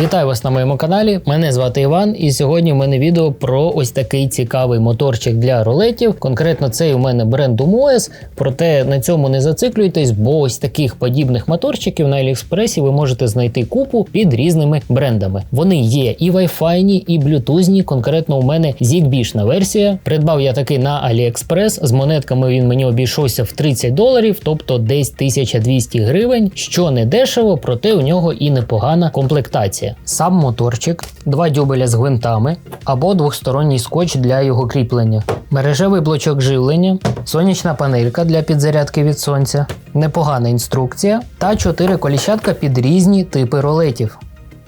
Вітаю вас на моєму каналі. Мене звати Іван, і сьогодні в мене відео про ось такий цікавий моторчик для рулетів. Конкретно цей у мене бренду Moes, проте на цьому не зациклюйтесь, бо ось таких подібних моторчиків на Аліекспресі ви можете знайти купу під різними брендами. Вони є і Wi-Fi, і блютузні. Конкретно у мене Zigbee-шна версія. Придбав я такий на AliExpress. З монетками він мені обійшовся в 30 доларів, тобто десь 1200 гривень, що не дешево, проте у нього і непогана комплектація. Сам моторчик, два дюбеля з гвинтами або двохсторонній скотч для його кріплення, мережевий блочок живлення, сонячна панелька для підзарядки від сонця, непогана інструкція та чотири коліщатка під різні типи ролетів.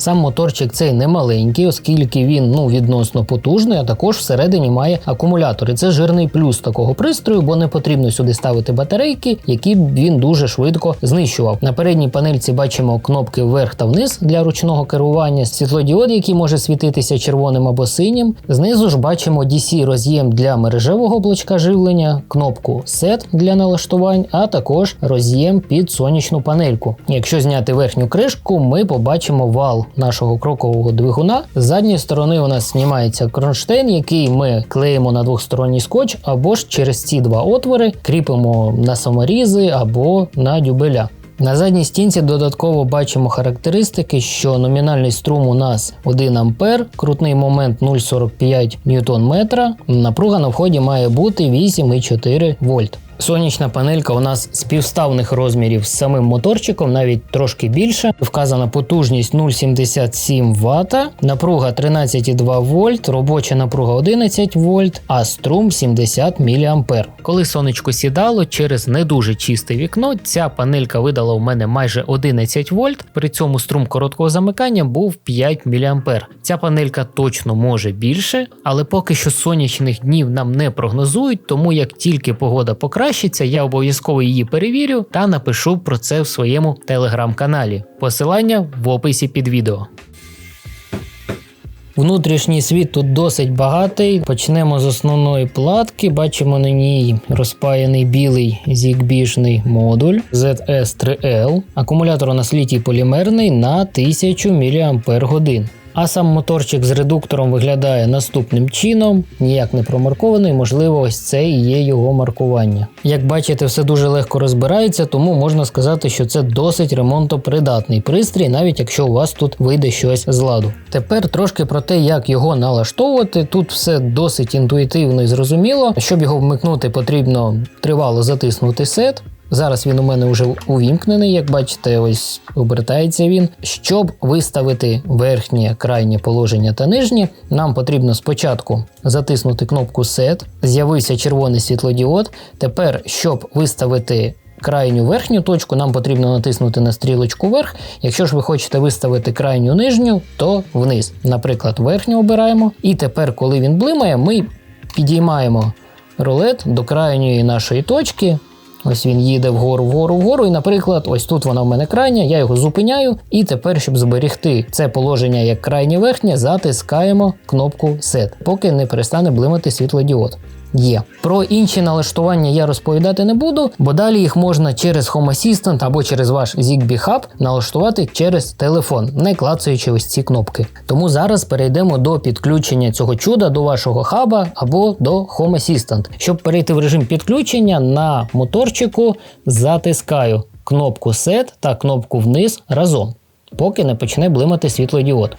Сам моторчик цей не маленький, оскільки він ну відносно потужний, а також всередині має акумулятор. І Це жирний плюс такого пристрою, бо не потрібно сюди ставити батарейки, які б він дуже швидко знищував. На передній панельці бачимо кнопки вверх та вниз для ручного керування, світлодіод, який може світитися червоним або синім. Знизу ж бачимо DC роз'єм для мережевого блочка живлення, кнопку SET для налаштувань, а також роз'єм під сонячну панельку. Якщо зняти верхню кришку, ми побачимо вал нашого крокового двигуна. З задньої сторони у нас знімається кронштейн, який ми клеїмо на двохсторонній скотч, або ж через ці два отвори кріпимо на саморізи або на дюбеля. На задній стінці додатково бачимо характеристики, що номінальний струм у нас 1 А, крутний момент 0,45 Нм, напруга на вході має бути 8,4 вольт. Сонячна панелька у нас співставних розмірів з самим моторчиком, навіть трошки більше. Вказана потужність 0,77 Вт, напруга 13,2 вольт, робоча напруга 11 вольт, а струм 70 мА. Коли сонечко сідало через не дуже чисте вікно, ця панелька видала у мене майже 11 вольт. При цьому струм короткого замикання був 5 мА. Ця панелька точно може більше, але поки що сонячних днів нам не прогнозують, тому як тільки погода покращиться, я обов'язково її перевірю та напишу про це в своєму телеграм-каналі. Посилання в описі під відео. Внутрішній світ тут досить багатий. Почнемо з основної платки. Бачимо на ній розпаяний білий зігбішний модуль ZS3L. Акумулятор у нас літій полімерний на 1000 мАч. А сам моторчик з редуктором виглядає наступним чином, ніяк не промаркований, можливо, ось це і є його маркування. Як бачите, все дуже легко розбирається, тому можна сказати, що це досить ремонтопридатний пристрій, навіть якщо у вас тут вийде щось з ладу. Тепер трошки про те, як його налаштовувати. Тут все досить інтуїтивно і зрозуміло. Щоб його вмикнути, потрібно тривало затиснути сет. Зараз він у мене вже увімкнений, як бачите, ось обертається він. Щоб виставити верхнє крайнє положення та нижнє, нам потрібно спочатку затиснути кнопку Set, з'явився червоний світлодіод. Тепер, щоб виставити крайню верхню точку, нам потрібно натиснути на стрілочку вверх. Якщо ж ви хочете виставити крайню нижню, то вниз. Наприклад, верхню обираємо. І тепер, коли він блимає, ми підіймаємо рулет до крайньої нашої точки. Ось він їде вгору, вгору, вгору. І, наприклад, ось тут вона в мене крайня, я його зупиняю. І тепер, щоб зберегти це положення як крайнє верхнє, затискаємо кнопку Set, поки не перестане блимати світлодіод. Є. Про інші налаштування я розповідати не буду, бо далі їх можна через Home Assistant або через ваш Zigbee Hub налаштувати через телефон, не клацаючи ось ці кнопки. Тому зараз перейдемо до підключення цього чуда до вашого хаба або до Home Assistant. Щоб перейти в режим підключення на моторчику, затискаю кнопку Set та кнопку вниз разом, поки не почне блимати світлодіод.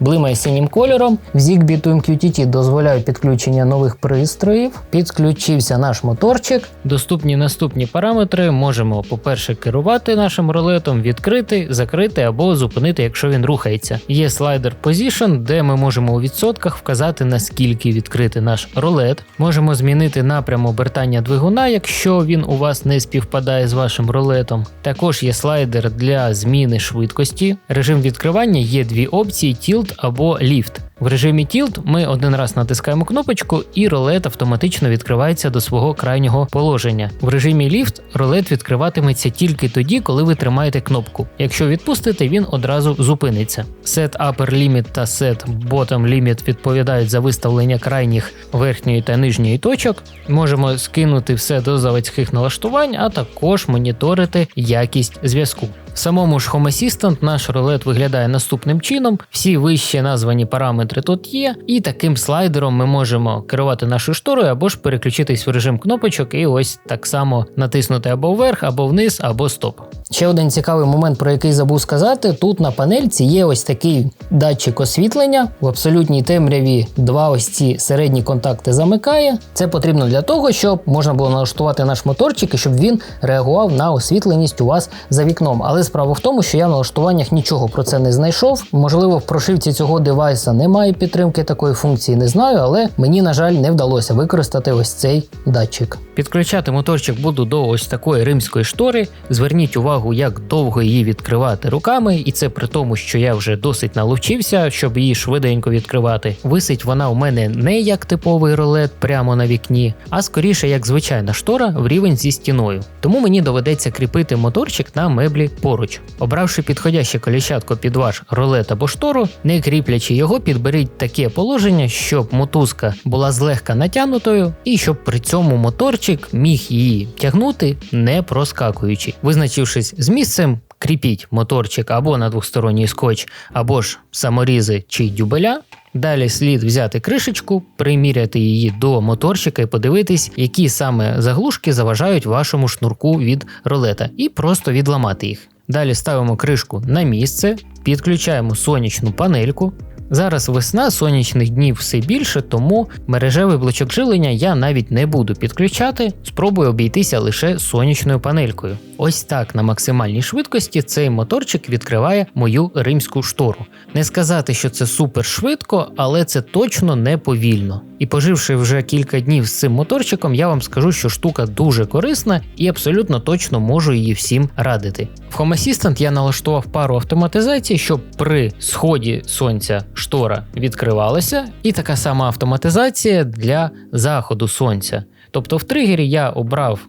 Блимає синім кольором. В Zigbee to MQTT дозволяє підключення нових пристроїв. Підключився наш моторчик. Доступні наступні параметри можемо, по-перше, керувати нашим рулетом, відкрити, закрити або зупинити, якщо він рухається. Є слайдер Position, де ми можемо у відсотках вказати, наскільки відкрити наш рулет. Можемо змінити напрям обертання двигуна, якщо він у вас не співпадає з вашим рулетом. Також є слайдер для зміни швидкості. Режим відкривання є дві опції Tilt або Lift. В режимі Tilt ми один раз натискаємо кнопочку, і ролет автоматично відкривається до свого крайнього положення. В режимі Lift ролет відкриватиметься тільки тоді, коли ви тримаєте кнопку. Якщо відпустите, він одразу зупиниться. Set Upper Limit та Set Bottom Limit відповідають за виставлення крайніх верхньої та нижньої точок. Можемо скинути все до заводських налаштувань, а також моніторити якість зв'язку. В самому ж Home Assistant наш рулет виглядає наступним чином. Всі вище названі параметри тут є, і таким слайдером ми можемо керувати нашою шторою або ж переключитись в режим кнопочок і ось так само натиснути або вверх, або вниз, або стоп. Ще один цікавий момент, про який забув сказати: тут на панельці є ось такий датчик освітлення. В абсолютній темряві два ось ці середні контакти замикає. Це потрібно для того, щоб можна було налаштувати наш моторчик і щоб він реагував на освітленість у вас за вікном. Але справа в тому, що я в налаштуваннях нічого про це не знайшов. Можливо, в прошивці цього девайса немає підтримки такої функції, не знаю, але мені, на жаль, не вдалося використати ось цей датчик. Підключати моторчик буду до ось такої римської штори. Зверніть увагу, як довго її відкривати руками, і це при тому, що я вже досить наловчився, щоб її швиденько відкривати. Висить вона у мене не як типовий ролет прямо на вікні, а скоріше як звичайна штора в рівень зі стіною. Тому мені доведеться кріпити моторчик на меблі поруч. Обравши підходяще коліщатко під ваш ролет або штору, не кріплячи його, підберіть таке положення, щоб мотузка була злегка натягнутою, і щоб при цьому моторчик міг її тягнути, не проскакуючи. Визначившись з місцем, кріпіть моторчик або на двосторонній скотч, або ж саморізи чи дюбеля. Далі слід взяти кришечку, приміряти її до моторчика і подивитись, які саме заглушки заважають вашому шнурку від ролета, і просто відламати їх. Далі ставимо кришку на місце, підключаємо сонячну панельку. Зараз весна сонячних днів все більше, тому мережевий блочок жилення я навіть не буду підключати, спробую обійтися лише сонячною панелькою. Ось так на максимальній швидкості цей моторчик відкриває мою римську штору. Не сказати, що це супер швидко, але це точно не повільно. І поживши вже кілька днів з цим моторчиком, я вам скажу, що штука дуже корисна і абсолютно точно можу її всім радити. В Home Assistant я налаштував пару автоматизацій, щоб при сході сонця штора відкривалася, і така сама автоматизація для заходу сонця. Тобто в тригері я обрав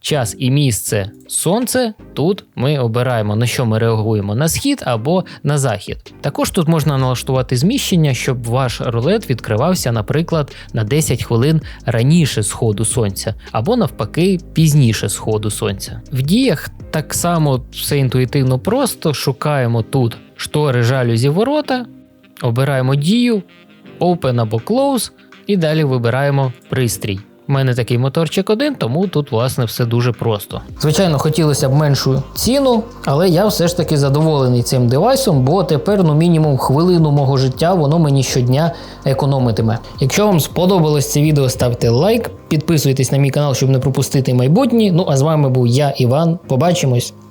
час і місце сонце. Тут ми обираємо на що ми реагуємо на схід або на захід. Також тут можна налаштувати зміщення, щоб ваш рулет відкривався, наприклад, на 10 хвилин раніше сходу сонця, або навпаки пізніше сходу сонця. В діях так само все інтуїтивно просто. Шукаємо тут штори жалюзі ворота, обираємо дію, Open або Close, і далі вибираємо пристрій. У мене такий моторчик один, тому тут власне все дуже просто. Звичайно, хотілося б меншу ціну, але я все ж таки задоволений цим девайсом, бо тепер ну мінімум хвилину мого життя воно мені щодня економитиме. Якщо вам сподобалось це відео, ставте лайк, підписуйтесь на мій канал, щоб не пропустити майбутнє. Ну а з вами був я, Іван. Побачимось.